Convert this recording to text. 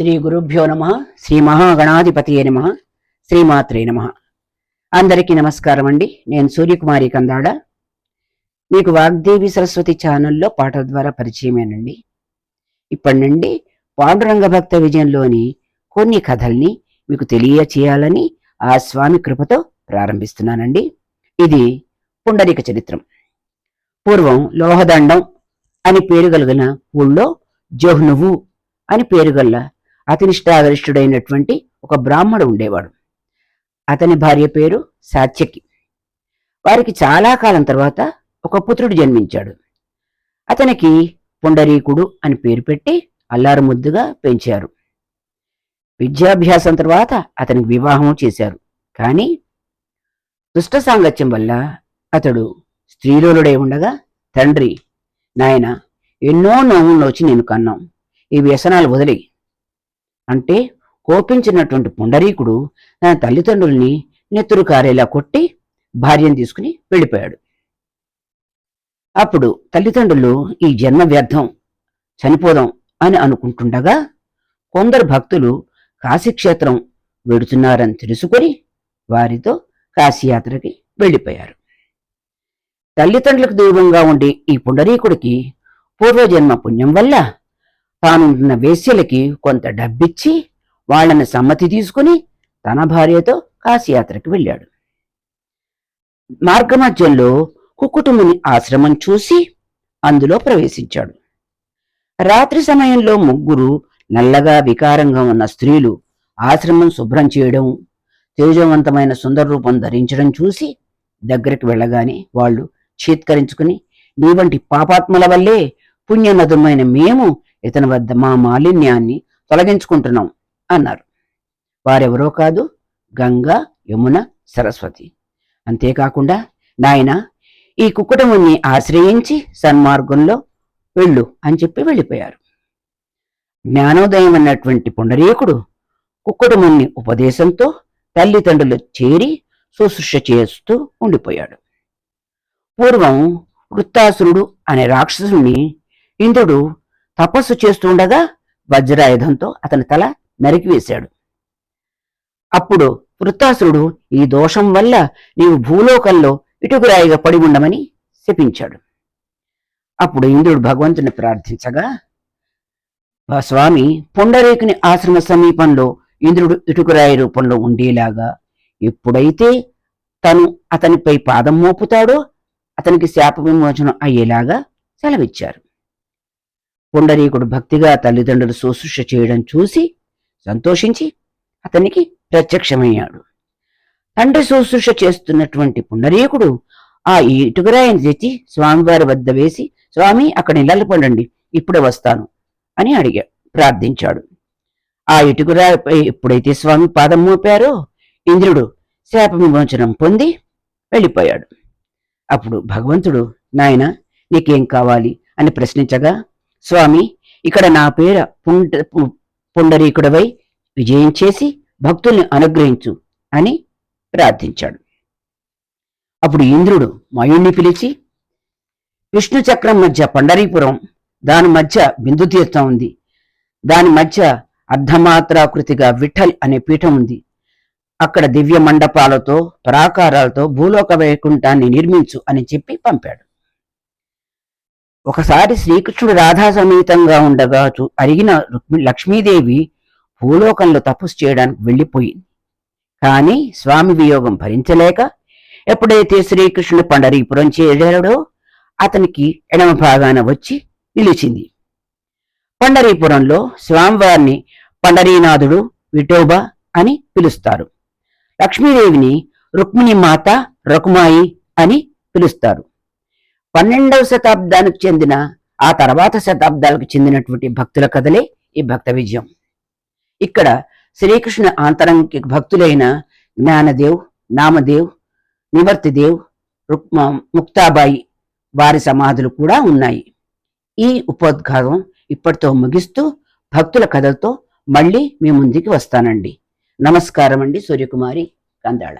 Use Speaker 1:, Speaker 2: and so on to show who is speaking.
Speaker 1: శ్రీ గురుభ్యో నమ శ్రీ మహాగణాధిపతియే నమ శ్రీమాత్రే నమ. అందరికీ నమస్కారం అండి. నేను సూర్యకుమారి కందాడ. మీకు వాగ్దేవి సరస్వతి ఛానల్లో పాటల ద్వారా పరిచయమేనండి. ఇప్పటి నుండి పాండురంగ భక్త విజయంలోని కొన్ని కథల్ని మీకు తెలియచేయాలని ఆ స్వామి కృపతో ప్రారంభిస్తున్నానండి. ఇది పుండరిక చరిత్రం. పూర్వం లోహదండం అని పేరు కలిగిన ఊళ్ళో జోహ్నువు అని పేరు గల్ల అతినిష్టాగరిష్ఠుడైనటువంటి ఒక బ్రాహ్మడు ఉండేవాడు. అతని భార్య పేరు సాత్యకి. వారికి చాలా కాలం తర్వాత ఒక పుత్రుడు జన్మించాడు. అతనికి పుండరీకుడు అని పేరు పెట్టి అల్లారు ముద్దుగా పెంచారు. విద్యాభ్యాసం తర్వాత అతనికి వివాహం చేశారు. కానీ దుష్ట సాంగత్యం వల్ల అతడు స్త్రీలోలుడై ఉండగా తండ్రి నాయన ఎన్నో నోముల్లోచి నేను కన్నాం. ఈ వ్యసనాలు వదిలి అంటే కోపించినటువంటి పుండరీకుడు తన తల్లిదండ్రుల్ని నెత్తురు కారేలా కొట్టి భార్యను తీసుకుని వెళ్ళిపోయాడు. అప్పుడు తల్లిదండ్రులు ఈ జన్మ వ్యర్థం చనిపోదాం అని అనుకుంటుండగా కొందరు భక్తులు కాశీక్షేత్రం వెడుతున్నారని తెలుసుకొని వారితో కాశీయాత్రకి వెళ్ళిపోయారు. తల్లిదండ్రులకు దూరంగా ఉండే ఈ పుండరీకుడికి పూర్వజన్మ పుణ్యం వల్ల తానుంటున్న వేశ్యలకి కొంత డబ్బిచ్చి వాళ్ళని సమ్మతి తీసుకుని తన భార్యతో కాశీయాత్రకి వెళ్ళాడు. మార్గమధ్యంలో కుక్కుటుముని ఆశ్రమం చూసి అందులో ప్రవేశించాడు. రాత్రి సమయంలో ముగ్గురు నల్లగా వికారంగా ఉన్న స్త్రీలు ఆశ్రమం శుభ్రం చేయడం తేజవంతమైన సుందర రూపం ధరించడం చూసి దగ్గరికి వెళ్ళగానే వాళ్ళు చీత్కరించుకుని నీ వంటి పాపాత్మల వల్లే పుణ్యనదుమైన మేము ఇతని వద్ద మా మాలిన్యాన్ని తొలగించుకుంటున్నాం అన్నారు. వారెవరో కాదు గంగా యమున సరస్వతి. అంతేకాకుండా నాయన ఈ కుక్కుటముని ఆశ్రయించి సన్మార్గంలో వెళ్ళు అని చెప్పి వెళ్ళిపోయారు. జ్ఞానోదయం అన్నటువంటి పుండరీకుడు కుక్కుటముని ఉపదేశంతో తల్లిదండ్రులు చేరి శుశ్రూష చేస్తూ ఉండిపోయాడు. పూర్వం వృత్తాసురుడు అనే రాక్షసుని ఇంద్రుడు తపస్సు చేస్తుండగా వజ్రాయుధంతో అతని తల నరికివేశాడు అప్పుడు వృత్తాసురుడు ఈ దోషం వల్ల నీవు భూలోకంలో ఇటుకురాయిగా పడి ఉండమని శపించాడు. అప్పుడు ఇంద్రుడు భగవంతుని ప్రార్థించగా "ఆ స్వామి పొండరేకుని ఆశ్రమ సమీపంలో ఇంద్రుడు ఇటుకురాయి రూపంలో ఉండేలాగా ఎప్పుడైతే తను అతనిపై పాదం మోపుతాడో అతనికి శాప విమోచనం అయ్యేలాగా సెలవిచ్చారు. పుండరీకుడు భక్తిగా తల్లిదండ్రులు శుశ్రూష చేయడం చూసి సంతోషించి అతనికి ప్రత్యక్షమయ్యాడు. తండ్రి శుశ్రూష చేస్తున్నటువంటి పుండరీకుడు ఆ ఇటుకరాయిని తెచ్చి స్వామివారి వద్ద వేసి స్వామి అక్కడ నిలబడండి ఇప్పుడే వస్తాను అని అడిగా ప్రార్థించాడు. ఆ ఇటుకరాయిపై ఎప్పుడైతే స్వామి పాదం మోపారో ఇంద్రుడు శాప విమోచనం పొంది వెళ్ళిపోయాడు. అప్పుడు భగవంతుడు నాయన నీకేం కావాలి? అని ప్రశ్నించగా స్వామి ఇక్కడ నా పేర పుండ పు- పుండరీకుడవై విజయం చేసి భక్తుల్ని అనుగ్రహించు అని ప్రార్థించాడు. అప్పుడు ఇంద్రుడు మయుణ్ణి పిలిచి విష్ణు చక్రం మధ్య పండరీపురం దాని మధ్య బిందు తీర్థం ఉంది. దాని మధ్య అర్ధమాత్రాకృతిగా విఠల్ అనే పీఠం ఉంది. అక్కడ దివ్య మండపాలతో ప్రాకారాలతో భూలోక వైకుంఠాన్ని నిర్మించు అని చెప్పి పంపాడు. ఒకసారి శ్రీకృష్ణుడు రాధా సమేతంగా ఉండగా అరిగిన రుక్మి లక్ష్మీదేవి భూలోకంలో తపస్సు చేయడానికి వెళ్ళిపోయింది. కానీ స్వామి వియోగం భరించలేక ఎప్పుడైతే శ్రీకృష్ణుడు పండరీపురం చేరాడో అతనికి ఎడమ భాగాన వచ్చి నిలిచింది. పండరీపురంలో స్వామివారిని పండరీనాథుడు విఠోబా అని పిలుస్తారు. లక్ష్మీదేవిని రుక్మిణి మాత రకుమాయి అని పిలుస్తారు. పన్నెండవ శతాబ్దానికి చెందిన ఆ తర్వాత శతాబ్దాలకు చెందినటువంటి భక్తుల కథలే ఈ భక్త విజయం. ఇక్కడ శ్రీకృష్ణ ఆంతరంగి భక్తులైన జ్ఞానదేవ్ నామదేవ్ నివర్తిదేవ్ రుక్మ ముక్తాబాయి వారి సమాధులు కూడా ఉన్నాయి. ఈ ఉపోద్ఘాతం ఇప్పటితో ముగిస్తూ భక్తుల కథలతో మళ్ళీ మీ ముందుకి వస్తానండి. నమస్కారం అండి సూర్యకుమారి కందాళ.